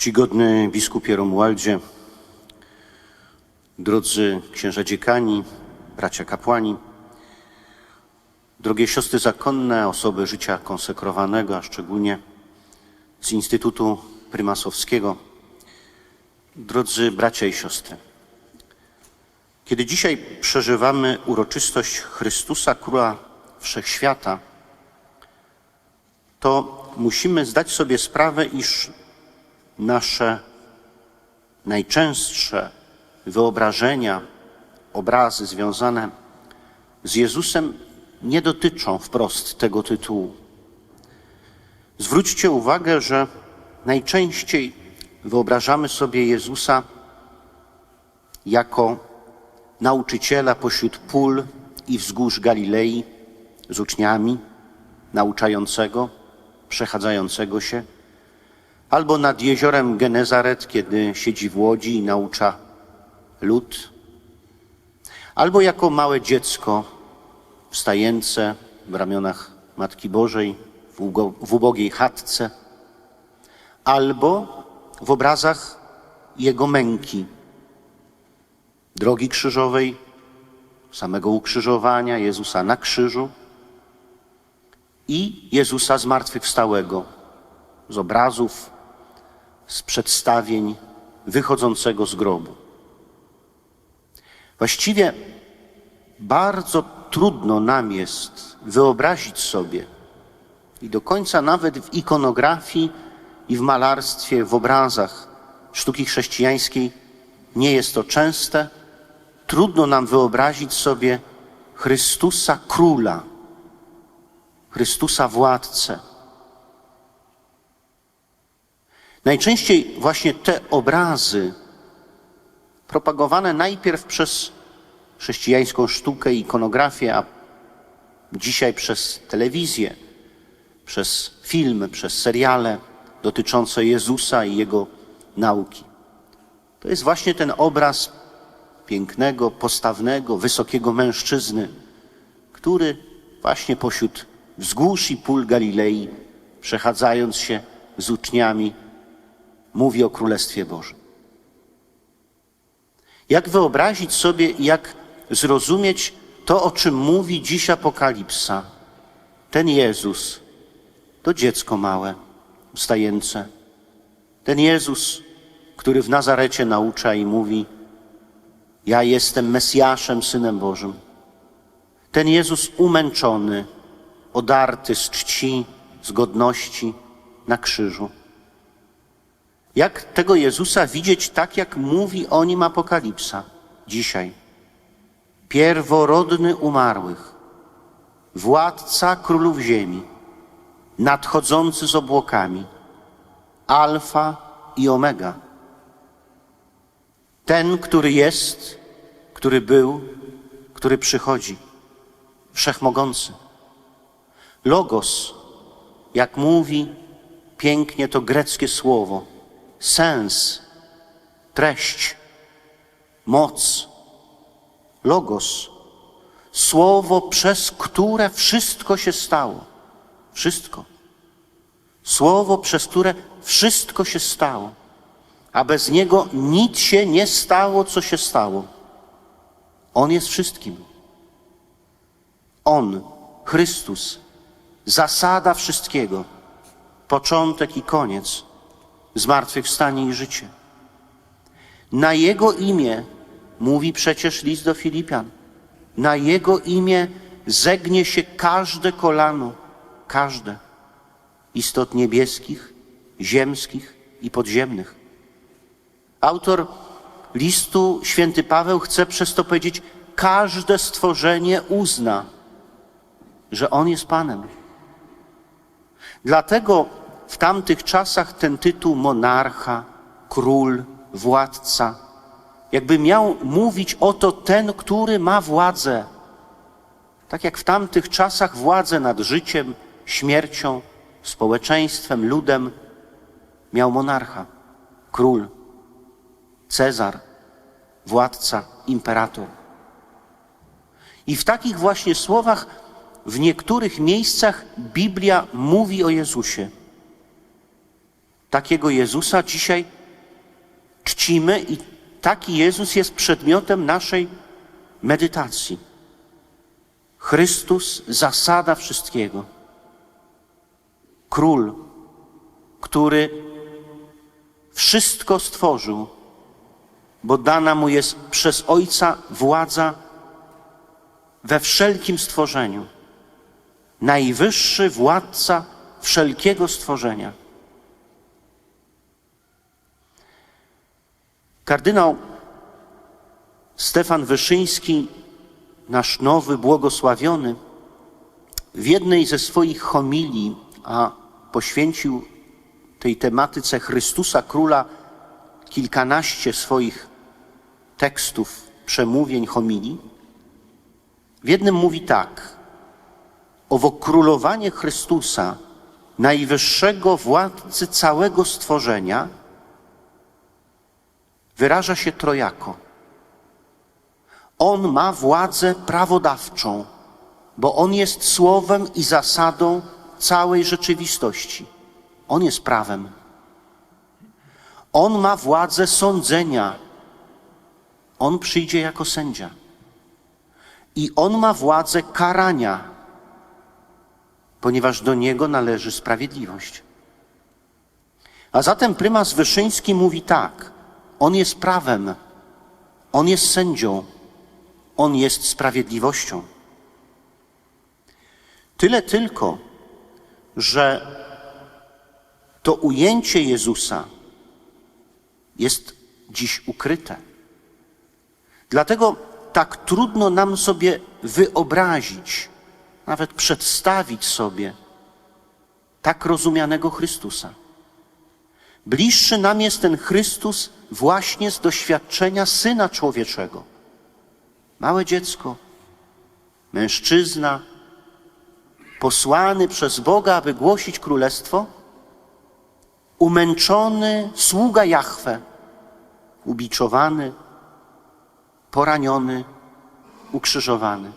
Czcigodny biskupie Romualdzie, drodzy księża dziekani, bracia kapłani, drogie siostry zakonne, osoby życia konsekrowanego, a szczególnie z Instytutu Prymasowskiego, drodzy bracia i siostry. Kiedy dzisiaj przeżywamy uroczystość Chrystusa, Króla Wszechświata, to musimy zdać sobie sprawę, iż nasze najczęstsze wyobrażenia, obrazy związane z Jezusem nie dotyczą wprost tego tytułu. Zwróćcie uwagę, że najczęściej wyobrażamy sobie Jezusa jako nauczyciela pośród pól i wzgórz Galilei z uczniami, nauczającego, przechadzającego się, albo nad jeziorem Genezaret, kiedy siedzi w łodzi i naucza lud, albo jako małe dziecko wstające w ramionach Matki Bożej, w, ubogiej chatce, albo w obrazach Jego męki, drogi krzyżowej, samego ukrzyżowania Jezusa na krzyżu i Jezusa zmartwychwstałego z obrazów, z przedstawień wychodzącego z grobu. Właściwie bardzo trudno nam jest wyobrazić sobie, i do końca nawet w ikonografii i w malarstwie, w obrazach sztuki chrześcijańskiej nie jest to częste, trudno nam wyobrazić sobie Chrystusa Króla, Chrystusa Władcę. Najczęściej właśnie te obrazy, propagowane najpierw przez chrześcijańską sztukę i ikonografię, a dzisiaj przez telewizję, przez filmy, przez seriale dotyczące Jezusa i Jego nauki. To jest właśnie ten obraz pięknego, postawnego, wysokiego mężczyzny, który właśnie pośród wzgórz i pól Galilei, przechadzając się z uczniami, mówi o Królestwie Bożym. Jak wyobrazić sobie, jak zrozumieć to, o czym mówi dziś Apokalipsa? Ten Jezus to dziecko małe, wstające. Ten Jezus, który w Nazarecie naucza i mówi: Ja jestem Mesjaszem, synem Bożym. Ten Jezus umęczony, odarty z czci, z godności na krzyżu. Jak tego Jezusa widzieć tak, jak mówi o nim Apokalipsa dzisiaj? Pierworodny umarłych, władca królów ziemi, nadchodzący z obłokami, Alfa i Omega. Ten, który jest, który był, który przychodzi, wszechmogący. Logos, jak mówi pięknie to greckie słowo, sens, treść, moc, logos, słowo, przez które wszystko się stało. Wszystko. Słowo, przez które wszystko się stało, a bez niego nic się nie stało, co się stało. On jest wszystkim. On, Chrystus, zasada wszystkiego, początek i koniec zmartwychwstanie i życie. Na Jego imię, mówi przecież list do Filipian, na Jego imię zegnie się każde kolano, każde, istot niebieskich, ziemskich i podziemnych. Autor listu, święty Paweł, chce przez to powiedzieć, każde stworzenie uzna, że On jest Panem. Dlatego w tamtych czasach ten tytuł monarcha, król, władca, jakby miał mówić o to ten, który ma władzę. Tak jak w tamtych czasach władzę nad życiem, śmiercią, społeczeństwem, ludem miał monarcha, król, cezar, władca, imperator. I w takich właśnie słowach w niektórych miejscach Biblia mówi o Jezusie. Takiego Jezusa dzisiaj czcimy i taki Jezus jest przedmiotem naszej medytacji. Chrystus, zasada wszystkiego. Król, który wszystko stworzył, bo dana mu jest przez Ojca władza we wszelkim stworzeniu. Najwyższy władca wszelkiego stworzenia. Kardynał Stefan Wyszyński, nasz nowy błogosławiony, w jednej ze swoich homilii, a poświęcił tej tematyce Chrystusa Króla kilkanaście swoich tekstów, przemówień, homilii, w jednym mówi tak: Owo królowanie Chrystusa, najwyższego władcy całego stworzenia, wyraża się trojako. On ma władzę prawodawczą, bo on jest słowem i zasadą całej rzeczywistości. On jest prawem. On ma władzę sądzenia. On przyjdzie jako sędzia. I on ma władzę karania, ponieważ do niego należy sprawiedliwość. A zatem prymas Wyszyński mówi tak: On jest prawem, on jest sędzią, on jest sprawiedliwością. Tyle tylko, że to ujęcie Jezusa jest dziś ukryte. Dlatego tak trudno nam sobie wyobrazić, nawet przedstawić sobie tak rozumianego Chrystusa. Bliższy nam jest ten Chrystus właśnie z doświadczenia Syna Człowieczego. Małe dziecko, mężczyzna, posłany przez Boga, aby głosić królestwo, umęczony sługa Jahwe, ubiczowany, poraniony, ukrzyżowany.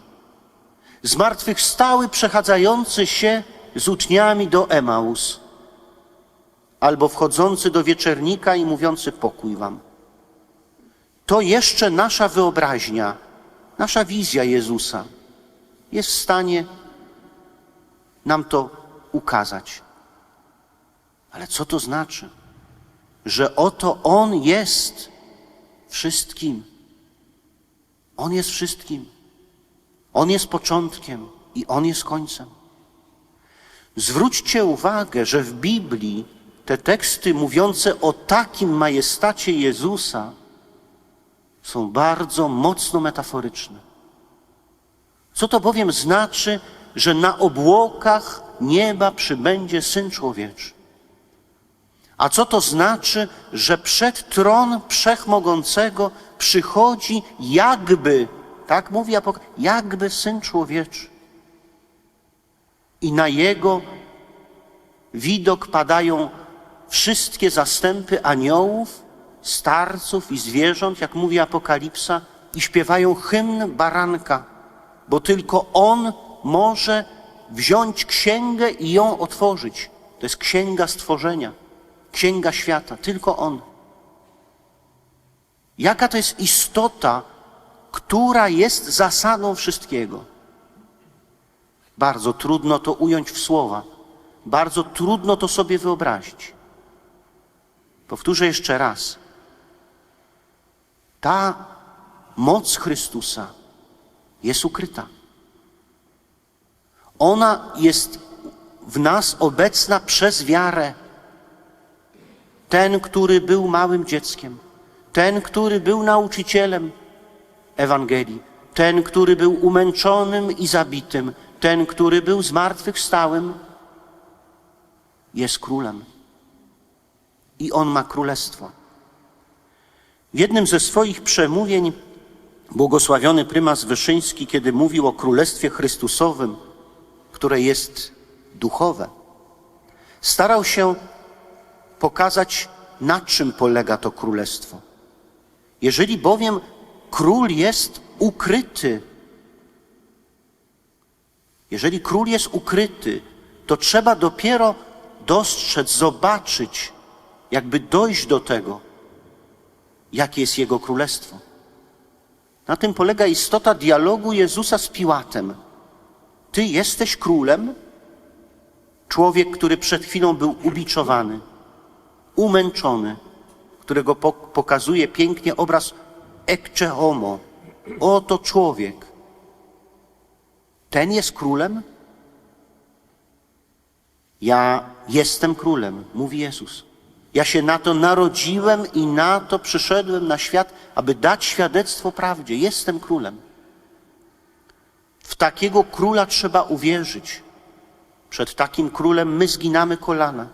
Zmartwychwstały przechadzający się z uczniami do Emaus, albo wchodzący do wieczernika i mówiący pokój wam. To jeszcze nasza wyobraźnia, nasza wizja Jezusa jest w stanie nam to ukazać. Ale co to znaczy? Że oto On jest wszystkim. On jest wszystkim. On jest początkiem i On jest końcem. Zwróćcie uwagę, że w Biblii te teksty mówiące o takim majestacie Jezusa są bardzo mocno metaforyczne. Co to bowiem znaczy, że na obłokach nieba przybędzie Syn Człowieczy? A co to znaczy, że przed tron Wszechmogącego przychodzi jakby, tak mówi Apok, jakby Syn Człowieczy. I na Jego widok padają wszystkie zastępy aniołów, starców i zwierząt, jak mówi Apokalipsa, i śpiewają hymn baranka, bo tylko On może wziąć księgę i ją otworzyć. To jest księga stworzenia, księga świata, tylko On. Jaka to jest istota, która jest zasadą wszystkiego? Bardzo trudno to ująć w słowa, bardzo trudno to sobie wyobrazić. Powtórzę jeszcze raz. Ta moc Chrystusa jest ukryta. Ona jest w nas obecna przez wiarę. Ten, który był małym dzieckiem, ten, który był nauczycielem Ewangelii, ten, który był umęczonym i zabitym, ten, który był zmartwychwstałym, jest królem. I on ma królestwo. W jednym ze swoich przemówień błogosławiony prymas Wyszyński, kiedy mówił o Królestwie Chrystusowym, które jest duchowe, starał się pokazać, na czym polega to królestwo. Jeżeli bowiem król jest ukryty, jeżeli król jest ukryty, to trzeba dopiero dostrzec, zobaczyć, jakby dojść do tego, jakie jest Jego królestwo. Na tym polega istota dialogu Jezusa z Piłatem. Ty jesteś królem? Człowiek, który przed chwilą był ubiczowany, umęczony, którego po- pokazuje pięknie obraz ecce homo. Oto człowiek. Ten jest królem? Ja jestem królem, mówi Jezus. Ja się na to narodziłem i na to przyszedłem na świat, aby dać świadectwo prawdzie. Jestem królem. W takiego króla trzeba uwierzyć. Przed takim królem my zginamy kolana.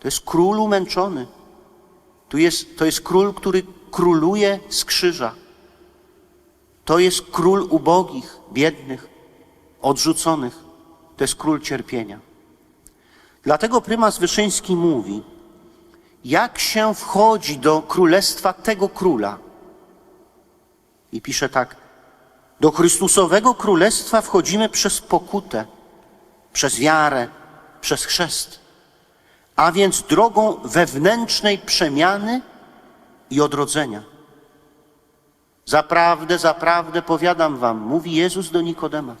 To jest król umęczony. Tu jest, to jest król, który króluje z krzyża. To jest król ubogich, biednych, odrzuconych. To jest król cierpienia. Dlatego prymas Wyszyński mówi, jak się wchodzi do królestwa tego króla. I pisze tak, do Chrystusowego królestwa wchodzimy przez pokutę, przez wiarę, przez chrzest, a więc drogą wewnętrznej przemiany i odrodzenia. Zaprawdę, zaprawdę powiadam wam, mówi Jezus do Nikodema.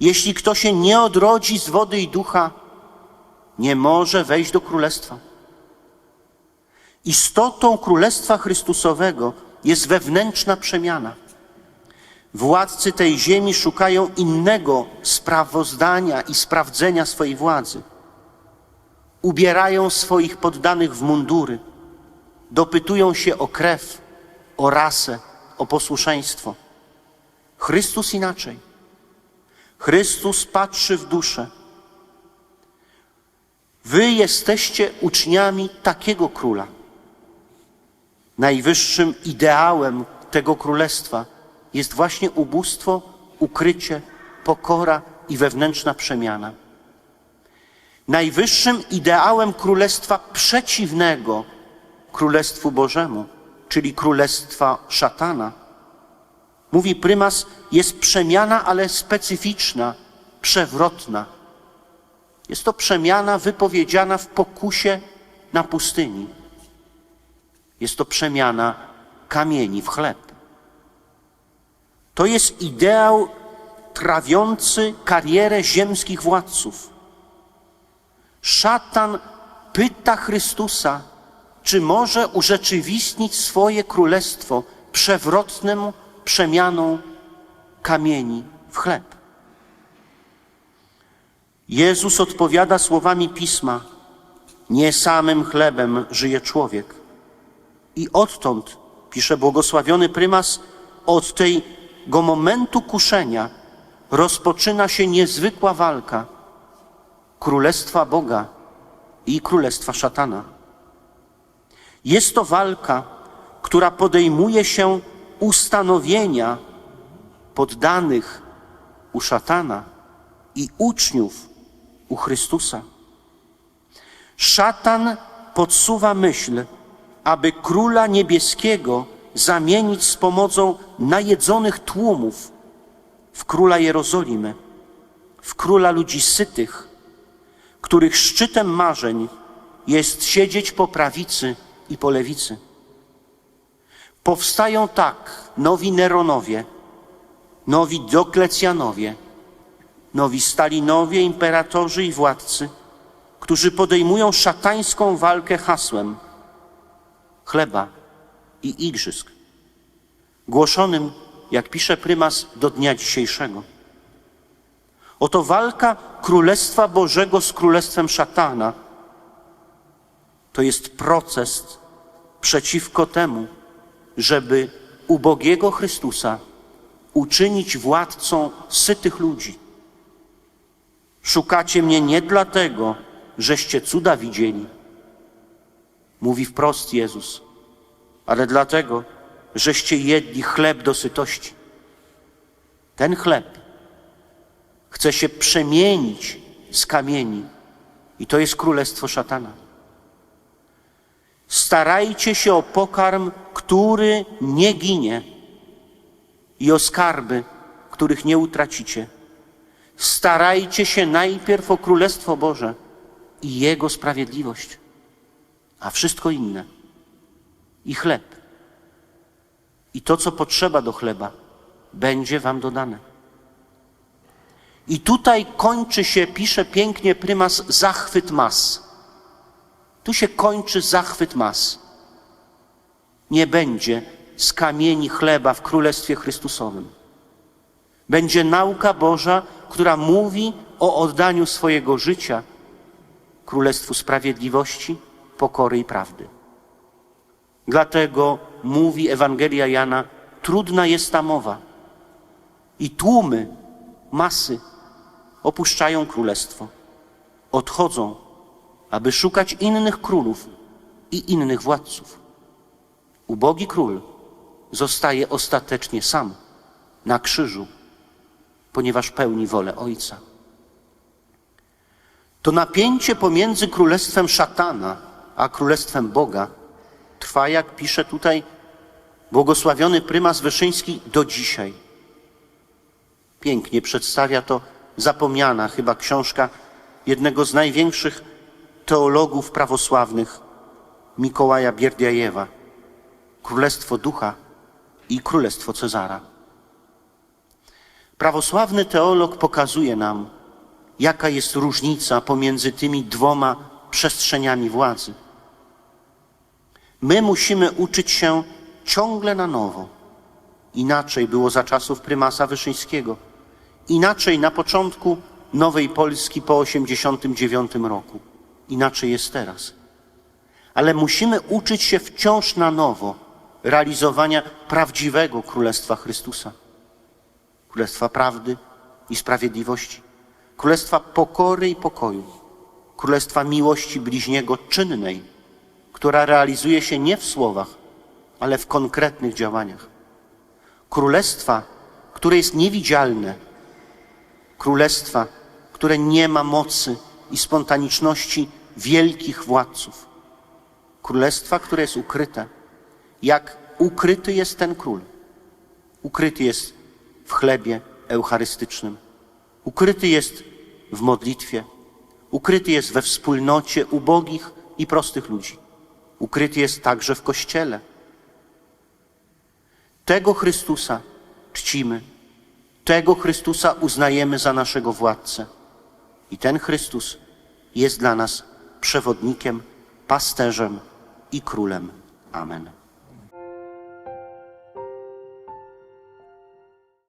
Jeśli kto się nie odrodzi z wody i ducha, nie może wejść do królestwa. Istotą królestwa Chrystusowego jest wewnętrzna przemiana. Władcy tej ziemi szukają innego sprawozdania i sprawdzenia swojej władzy. Ubierają swoich poddanych w mundury, dopytują się o krew, o rasę, o posłuszeństwo. Chrystus inaczej. Chrystus patrzy w duszę. Wy jesteście uczniami takiego króla. Najwyższym ideałem tego królestwa jest właśnie ubóstwo, ukrycie, pokora i wewnętrzna przemiana. Najwyższym ideałem królestwa przeciwnego królestwu Bożemu, czyli królestwa szatana, mówi prymas, jest przemiana, ale specyficzna, przewrotna. Jest to przemiana wypowiedziana w pokusie na pustyni. Jest to przemiana kamieni w chleb. To jest ideał trawiący karierę ziemskich władców. Szatan pyta Chrystusa, czy może urzeczywistnić swoje królestwo przewrotną przemianą kamieni w chleb. Jezus odpowiada słowami pisma: Nie samym chlebem żyje człowiek. I odtąd, pisze błogosławiony prymas, od tego momentu kuszenia rozpoczyna się niezwykła walka królestwa Boga i królestwa szatana. Jest to walka, która podejmuje się ustanowienia poddanych u szatana i uczniów u Chrystusa. Szatan podsuwa myśl, aby króla niebieskiego zamienić z pomocą najedzonych tłumów w króla Jerozolimy, w króla ludzi sytych, których szczytem marzeń jest siedzieć po prawicy i po lewicy. Powstają tak nowi Neronowie, nowi Dioklecjanowie, nowi Stalinowie, imperatorzy i władcy, którzy podejmują szatańską walkę hasłem chleba i igrzysk, głoszonym, jak pisze prymas, do dnia dzisiejszego. Oto walka Królestwa Bożego z Królestwem Szatana to jest proces przeciwko temu, żeby ubogiego Chrystusa uczynić władcą sytych ludzi. Szukacie mnie nie dlatego, żeście cuda widzieli, mówi wprost Jezus, ale dlatego, żeście jedli chleb do sytości. Ten chleb chce się przemienić z kamieni i to jest królestwo szatana. Starajcie się o pokarm, który nie ginie i o skarby, których nie utracicie. Starajcie się najpierw o Królestwo Boże i Jego sprawiedliwość, a wszystko inne. I chleb. I to, co potrzeba do chleba, będzie wam dodane. I tutaj kończy się, pisze pięknie prymas, zachwyt mas. Tu się kończy zachwyt mas. Nie będzie z kamieni chleba w Królestwie Chrystusowym. Będzie nauka Boża, która mówi o oddaniu swojego życia Królestwu Sprawiedliwości, pokory i prawdy. Dlatego mówi Ewangelia Jana, trudna jest ta mowa. I tłumy, masy opuszczają królestwo, odchodzą, aby szukać innych królów i innych władców. Ubogi król zostaje ostatecznie sam na krzyżu, ponieważ pełni wolę Ojca. To napięcie pomiędzy królestwem szatana a królestwem Boga trwa, jak pisze tutaj błogosławiony prymas Wyszyński, do dzisiaj. Pięknie przedstawia to zapomniana chyba książka jednego z największych teologów prawosławnych, Mikołaja Bierdiajewa. Królestwo Ducha i Królestwo Cezara. Prawosławny teolog pokazuje nam, jaka jest różnica pomiędzy tymi dwoma przestrzeniami władzy. My musimy uczyć się ciągle na nowo. Inaczej było za czasów prymasa Wyszyńskiego. Inaczej na początku Nowej Polski po 89 roku. Inaczej jest teraz. Ale musimy uczyć się wciąż na nowo realizowania prawdziwego Królestwa Chrystusa. Królestwa prawdy i sprawiedliwości. Królestwa pokory i pokoju. Królestwa miłości bliźniego czynnej, która realizuje się nie w słowach, ale w konkretnych działaniach. Królestwa, które jest niewidzialne, królestwa, które nie ma mocy i spontaniczności wielkich władców. Królestwa, które jest ukryte, jak ukryty jest ten król. Ukryty jest w chlebie eucharystycznym, ukryty jest w modlitwie, ukryty jest we wspólnocie ubogich i prostych ludzi, ukryty jest także w kościele. Tego Chrystusa czcimy, tego Chrystusa uznajemy za naszego władcę. I ten Chrystus jest dla nas przewodnikiem, pasterzem i królem. Amen.